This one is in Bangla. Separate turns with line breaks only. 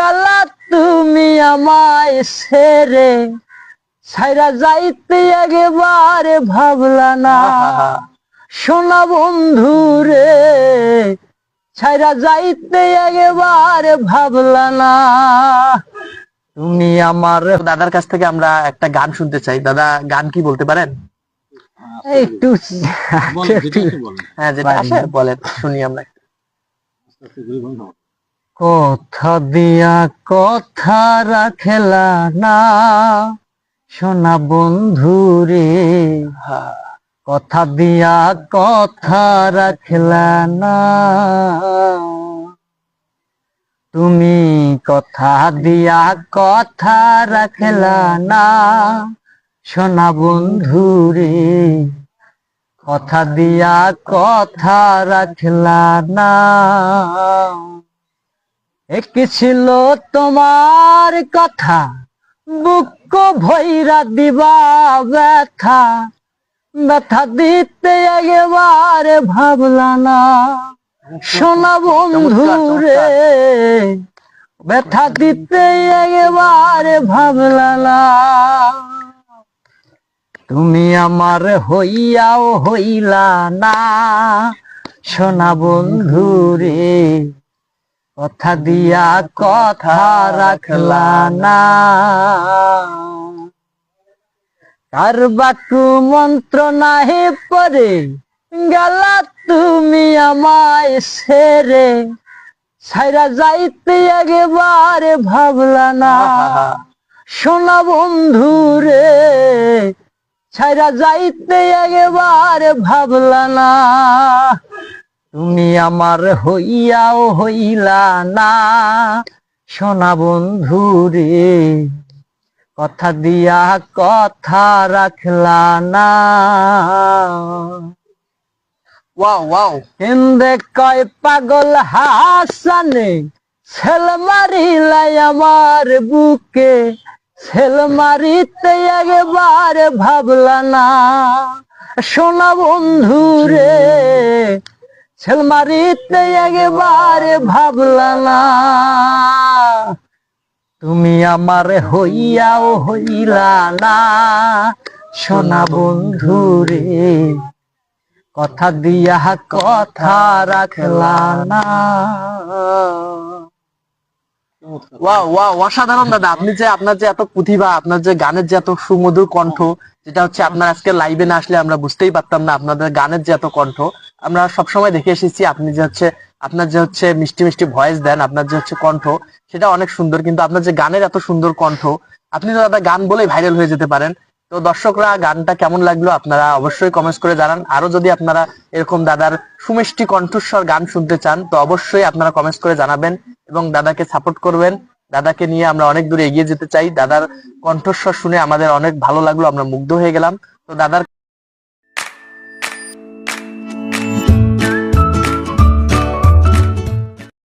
গেলা তুমি আমায় সেরে সাইরা যাইতে একেবারে ভাবলা না। সোনা বন্ধু রে ছাইরা যাইতে একেবারে ভাবলা না। তুমি আমার
দাদার কাছ থেকে আমরা একটা গান শুনতে চাই। দাদা গান কি বলতে পারেন?
একটু
হ্যাঁ যেটা আসে বলেন শুনি আমরা
কথা দিয়া কথা রাখলা না। সোনা বন্ধু রে। কথা দিয়া কথা রাখলা না। তুমি কথা দিয়া কথা রাখলা না। সোনা বন্ধু রে, কথা দিয়া কথা রাখলা না। এক ছিল তোমার কথা, বুক ভৈরা দিবা ব্যথা। ব্যথা দিতে একেবারে ভাবলা না, সোনা বন্ধু রে। ব্যথা দিতে একেবারে ভাবলা না। তুমি আমার হইয়াও হইলা না, সোনা বন্ধু রে। কথা দিয়া কথা রাখলা না। কার বাকু মন্ত্র নাহি পরে গেলা তুমি আমায় সেরে। সাইরা যাইতে একেবারে ভাবলা না। সোনা বন্ধু রে ছাইরা যাইতে একেবারে ভাবলা না। তুমি আমার হইয়াও হইলা না। সোনা বন্ধু রে, কথা দিয়া কথা রাখলা না।
Wow wow.
হিন্দে কয় পাগল হাসানে, ছেল মারিলাই আমার বুকে। ছেল মারিতে একবারে ভাবলা না। সোনা বন্ধু রে ছেল মারিতে একবারে ভাবলা না তুমি আমার হইয়াও হইলা না সোনা বন্ধু রে, কথা দিয়া কথা রাখলা না
অসাধারণ দাদা। আপনি যে আপনার যে এত প্রতিভা, আপনার যে গানের যে এত সুমধুর কণ্ঠ, যেটা হচ্ছে আপনার আজকে লাইভে না আসলে আমরা বুঝতেই পারতাম না আপনাদের গানের যে এত কণ্ঠ। আমরা সবসময় দেখে এসেছি আপনি যে হচ্ছে, আপনার যে হচ্ছে মিষ্টি মিষ্টি ভয়েস দেন, আপনার যে হচ্ছে কণ্ঠ, সেটা অনেক সুন্দর। কিন্তু আপনার যে গানের এত সুন্দর কণ্ঠ, আপনি তো দাদা গান বলেই ভাইরাল হয়ে যেতে পারেন। তো দর্শকরা, গানটা কেমন লাগল আপনারা অবশ্যই কমেন্টস করে জানান। আরও যদি আপনারা এরকম দাদার সুমিষ্টি কণ্ঠস্বর গান শুনতে চান, তো অবশ্যই আপনারা কমেন্টস করে জানাবেন। এবং দাদাকে সাপোর্ট করবেন। দাদাকে নিয়ে আমরা অনেক দূরে এগিয়ে যেতে চাই। দাদার কণ্ঠস্বর শুনে আমাদের অনেক ভালো লাগল, আমরা মুগ্ধ হয়ে গেলাম। তো দাদার